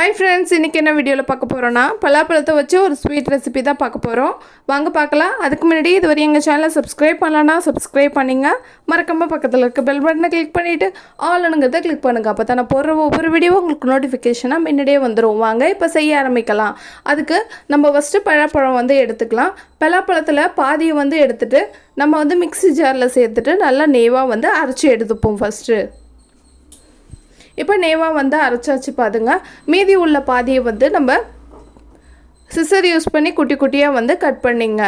Hi friends இன்றைக்கி என்ன வீடியோவில் பார்க்க போகிறோன்னா பலாப்பழத்தை வச்சு ஒரு ஸ்வீட் ரெசிபி தான் பார்க்க போகிறோம் வாங்க பார்க்கலாம். அதுக்கு முன்னாடி இது வரை எங்கள் சேனலை சப்ஸ்கிரைப் பண்ணலன்னா சப்ஸ்கிரைப் பண்ணிங்க. மறக்காமல் பக்கத்தில் இருக்க பெல் பட்டனை கிளிக் பண்ணிவிட்டு ஆளுங்கிறத கிளிக் பண்ணுங்கள் அப்போ தான் நான் போடுற ஒவ்வொரு வீடியோ உங்களுக்கு நோட்டிஃபிகேஷனாக முன்னாடியே வந்துடும் வாங்க இப்போ செய்ய ஆரம்பிக்கலாம். அதுக்கு நம்ம ஃபஸ்ட்டு பழப்பழம் வந்து எடுத்துக்கலாம். பலாப்பழத்தில் பாதியை வந்து எடுத்துட்டு நம்ம வந்து மிக்ஸி ஜாரில் சேர்த்துட்டு நல்லா நெய்வாக வந்து அரைச்சி எடுத்துப்போம் ஃபஸ்ட்டு இப்போ நேவாக வந்து அரைச்சாச்சு பாதுங்க மீதி உள்ள பாதியை வந்து நம்ம சிசர் யூஸ் பண்ணி குட்டி குட்டியாக வந்து கட் பண்ணிங்க.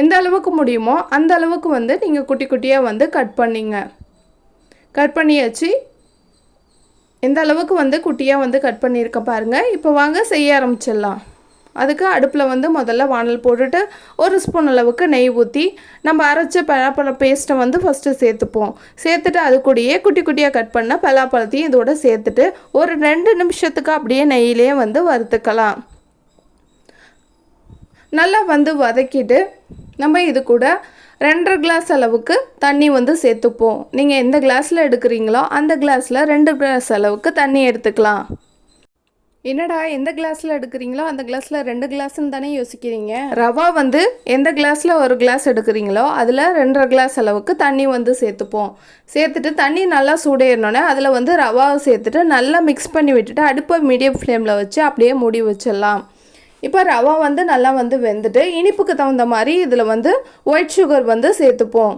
எந்த அளவுக்கு முடியுமோ அந்த அளவுக்கு வந்து நீங்கள் குட்டி குட்டியாக வந்து கட் பண்ணிங்க. கட் பண்ணியாச்சு. எந்த அளவுக்கு வந்து குட்டியாக வந்து கட் பண்ணியிருக்க பாருங்கள் இப்போ வாங்க செய்ய ஆரம்பிச்சிடலாம். அதுக்கு அடுப்பில் வந்து முதல்ல வானல் போட்டுட்டு ஒரு ஸ்பூன் அளவுக்கு நெய் ஊற்றி நம்ம அரைச்ச பலாப்பழ பேஸ்ட்டை வந்து ஃபஸ்ட்டு சேர்த்துப்போம். சேர்த்துட்டு அது கூடயே குட்டி குட்டியாக கட் பண்ண பலாப்பழத்தையும் இதோட சேர்த்துட்டு ஒரு ரெண்டு நிமிஷத்துக்கு அப்படியே நெய்யிலே வந்து வறுத்துக்கலாம். நல்லா வந்து வதக்கிட்டு நம்ம இது கூட ரெண்டரை கிளாஸ் அளவுக்கு தண்ணி வந்து சேர்த்துப்போம். நீங்கள் எந்த கிளாஸில் எடுக்கிறீங்களோ அந்த கிளாஸில் ரெண்டு கிளாஸ் அளவுக்கு தண்ணி எடுத்துக்கலாம். என்னடா எந்த கிளாஸில் எடுக்கிறீங்களோ அந்த கிளாஸில் ரெண்டு கிளாஸ்ன்னு தானே யோசிக்கிறீங்க. ரவா வந்து எந்த கிளாஸில் ஒரு கிளாஸ் எடுக்கிறீங்களோ அதில் ரெண்டரை கிளாஸ் அளவுக்கு தண்ணி வந்து சேர்த்துப்போம். சேர்த்துட்டு தண்ணி நல்லா சூடேறினோடனே அதில் வந்து ரவாவை சேர்த்துட்டு நல்லா மிக்ஸ் பண்ணி விட்டுட்டு அடுப்பை மீடியம் ஃப்ளேமில் வச்சு அப்படியே மூடி வச்சிடலாம். இப்போ ரவா வந்து நல்லா வந்து வெந்துட்டு இனிப்புக்கு தகுந்த மாதிரி இதில் வந்து ஒயிட் சுகர் வந்து சேர்த்துப்போம்.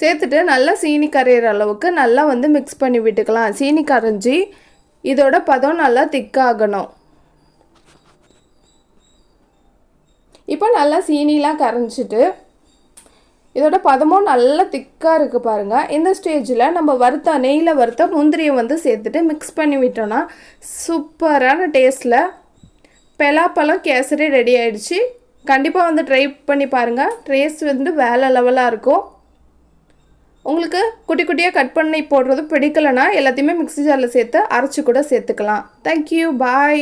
சேர்த்துட்டு நல்லா சீனி கரையிற அளவுக்கு நல்லா வந்து மிக்ஸ் பண்ணி விட்டுக்கலாம். சீனி கரைஞ்சி இதோட பதம் நல்லா திக்காகணும். இப்போ நல்லா சீனிலாம் கரைஞ்சிட்டு இதோட பதமும் நல்லா திக்காக இருக்குது பாருங்கள் இந்த ஸ்டேஜில் நம்ம வறுத்த நெய்யில் வறுத்த முந்திரியை வந்து சேர்த்துட்டு மிக்ஸ் பண்ணி விட்டோன்னா சூப்பரான டேஸ்ட்டில் பெலாப்பழம் கேசரி ரெடி ஆகிடுச்சு கண்டிப்பாக வந்து ட்ரை பண்ணி பாருங்கள் டேஸ்ட் வந்து வேலை லெவலாக இருக்கும். உங்களுக்கு குட்டி குட்டியாக கட் பண்ணி போடுறது பிடிக்கலைன்னா எல்லாத்தையுமே மிக்ஸி ஜாரில் சேர்த்து அரைச்சி கூட சேர்த்துக்கலாம். Thank you bye